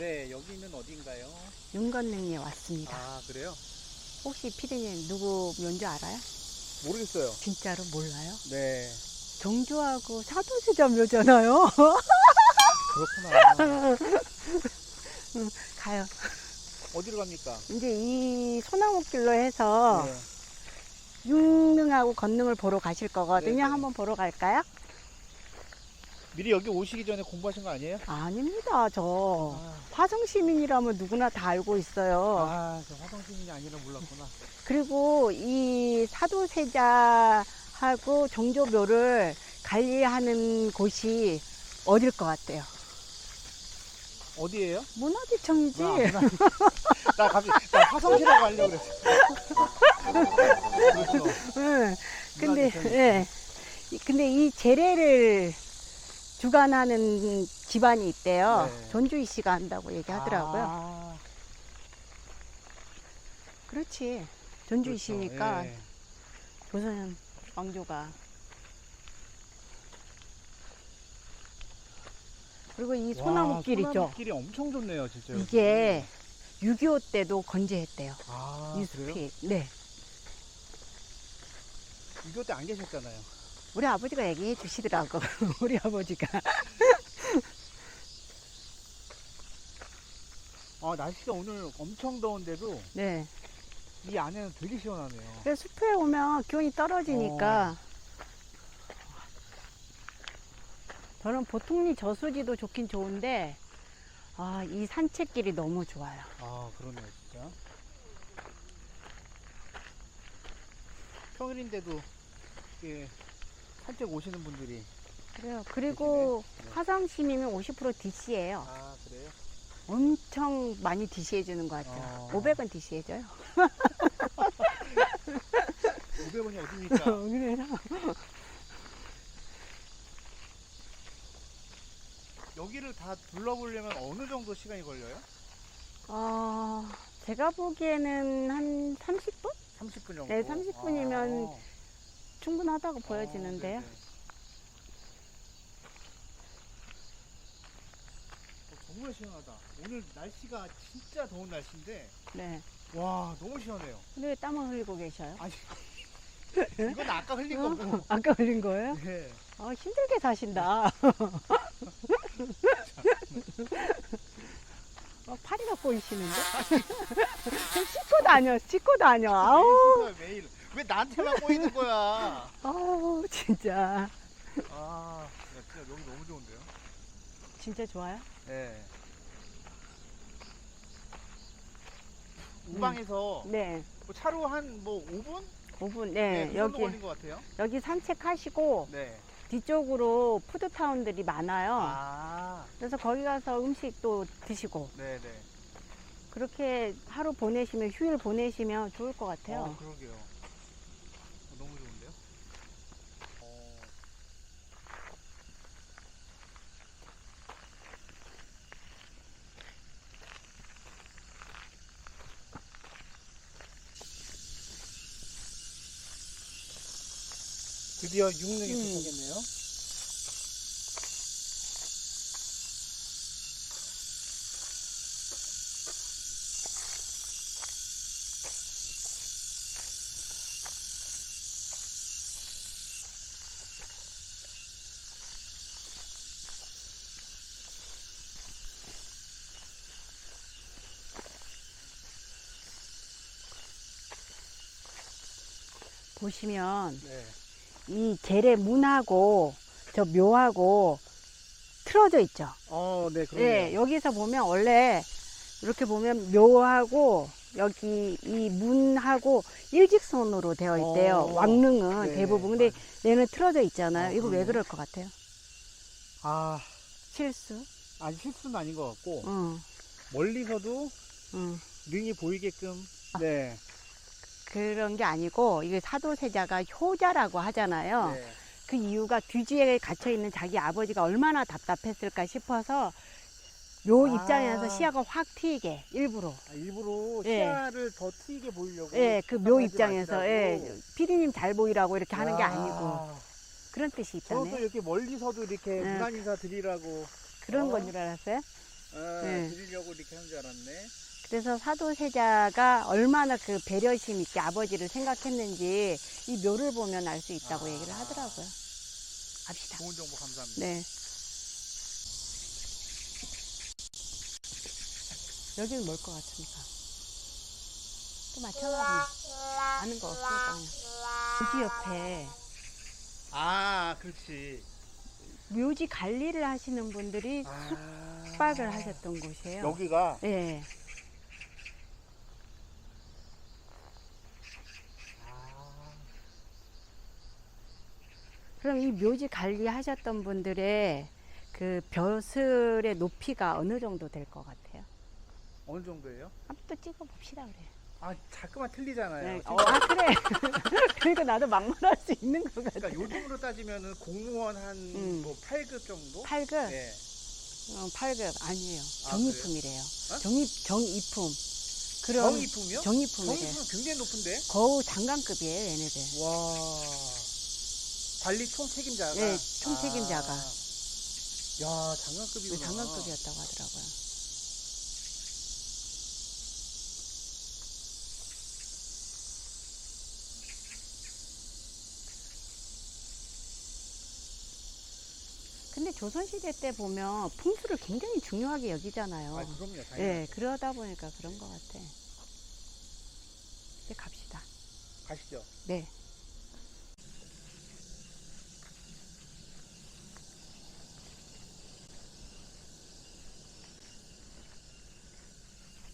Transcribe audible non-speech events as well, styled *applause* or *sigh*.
네, 여기는 어딘가요? 윤건능에 왔습니다. 아, 그래요? 혹시 피디님 누구 뭔지 알아요? 모르겠어요. 진짜로 몰라요? 네, 정주하고 사도세자 묘잖아요. 그렇구나. *laughs* 가요. 어디로 갑니까? 이제 이 소나무길로 해서 네. 윤능하고 건능을 보러 가실 거거든요. 네 네. 한번 보러 갈까요? 미리 여기 오시기 전에 공부하신 거 아니에요? 아닙니다. 저 아, 화성 시민이라면 누구나 다 알고 있어요. 아, 저 화성시민이 아니라 몰랐구나. 그리고 이 사도세자하고 정조묘를 관리하는 곳이 어딜 것 같아요? 어디예요? 문화재청이지. 아, 나, *laughs* 나 갑자기 나 화성시라고 하려고 그랬어. 그렇죠. *laughs* 응. 근데. 예. 이- 근데 이 재래를 주관하는 집안이 있대요. 네. 전주희 씨가 한다고 얘기하더라고요. 아, 그렇지. 전주희 그렇죠. 씨니까 예. 조선 왕조가. 그리고 이 소나무길 와, 있죠. 소나무길이 엄청 좋네요, 진짜. 여기. 이게 6.25 때도 건재했대요. 아, 이 그래요? 숲이. 네. 이거 때안 계셨잖아요. 우리 아버지가 얘기해 주시더라고. *laughs* 우리 아버지가. 아, 날씨가 오늘 엄청 더운데도 네. 이 안에는 되게 시원하네요. 그래서 숲에 오면 기온이 떨어지니까 저는 보통리 저수지도 좋긴 좋은데 아, 이 산책길이 너무 좋아요. 아, 그러네요, 진짜. 평일인데도 이렇게 산책 오시는 분들이 그래요. 그리고 네. 화성 시민은 50% DC예요. 아, 그래요? 엄청 많이 DC해 주는 것 같아요. 어. 500원 DC해 줘요. 500원이 어딥니까? *laughs* 그래서 여기를 다 둘러보려면 어느 정도 시간이 걸려요? 어, 제가 보기에는 한 30분 30분 정도? 네, 30분 이면 아. 충분하다고 어, 보여지는데요. 네네. 어, 정말 시원하다. 오늘 날씨가 진짜 더운 날씨인데 네. 와 너무 시원해요. 근데 왜 땀을 흘리고 계셔요? 아니 *laughs* 이건 아까 흘린 어? 거고. *laughs* 아까 흘린 거예요? 네. 아, 힘들게 사신다. *laughs* 어, 팔이 가 보이시는데? 좀 씻고 다녀, 씻고 다녀. 아우, 매일 씻어요, 매일. 왜 나한테만 보이는 거야? *laughs* 아우, 진짜. 아 야, 진짜 여기 너무 좋은데요? 진짜 좋아요? 네. 우방에서 네. 뭐 차로 한 뭐 5분? 5분, 네, 네. 그 정도 여기, 걸린 것 같아요. 여기 산책하시고, 네. 뒤쪽으로 푸드타운들이 많아요. 아, 그래서 거기 가서 음식도 드시고, 네네. 그렇게 하루 보내시면, 휴일 보내시면 좋을 것 같아요. 어, 그러게요. 어, 너무 좋은데요? 어, 드디어 육릉에 음. 도착했네요. 보시면, 네. 이 재래 문하고, 저 묘하고, 틀어져 있죠. 어, 네, 그러네요. 네, 여기서 보면 원래 이렇게 보면 묘하고 여기 이 문하고 일직선으로 되어 있대요. 어, 왕릉은 네, 대부분. 근데 맞아요. 얘는 틀어져 있잖아요. 어, 이거 왜. 그럴 것 같아요? 아, 실수? 아니 실수는 아닌 것 같고 응, 멀리서도 응. 능이 보이게끔 아. 네, 그런 게 아니고 이게 사도세자가 효자라고 하잖아요. 네. 그 이유가 뒤지에 갇혀 있는 자기 아버지가 얼마나 답답했을까 싶어서 요 아. 입장에서 시야가 확 트이게 일부러. 아, 일부러 예. 시야를 더 트이게 보이려고 예, 그 묘 입장에서. 예, 피디님 잘 보이라고 이렇게 하는 게 아, 아니고 그런 뜻이 저도 있다네. 이렇게 멀리서도 이렇게 네. 문안 인사 드리라고 그런 어. 건줄 알았어요? 아, 네. 드리려고 이렇게 하는 줄 알았네. 그래서 사도세자가 얼마나 그 배려심 있게 아버지를 생각했는지 이 묘를 보면 알 수 있다고 아. 얘기를 하더라고요. 갑시다. 좋은 정보 감사합니다. 네. 여기는 뭘 것 같습니까? 또 맞춰봐. 아는 거 없으니까 그냥. 묘지 옆에 아, 그렇지. 묘지 관리를 하시는 분들이 아. 숙박을 하셨던 곳이에요. 여기가 예. 그럼 이 묘지 관리하셨던 분들의 그 벼슬의 높이가 어느 정도 될 것 같아요? 어느 정도예요? 한번 또 찍어봅시다 그래. 아, 자꾸만 틀리잖아요. 네. 어, 아 그래. *laughs* 그러니까 나도 막말할 수 있는 것 같아. 그러니까 요즘으로 따지면은 공무원 한 음. 뭐 8급 정도? 8급? 네. 어, 8급 아니에요. 아, 정이품이래요. 어? 정이 정이품. 그럼 정이품이요? 정이품이래. 정이품 굉장히 높은데? 거우 장관급이에요, 얘네들. 와. 관리 총 책임자가. 네, 총 책임자가. 아. 야, 장관급이구나. 장관급이었다고 하더라고요. 근데 조선시대 때 보면 풍수를 굉장히 중요하게 여기잖아요. 아, 그럼요. 당연히. 네, 그러다 보니까 그런 것 같아. 이제 갑시다. 가시죠. 네.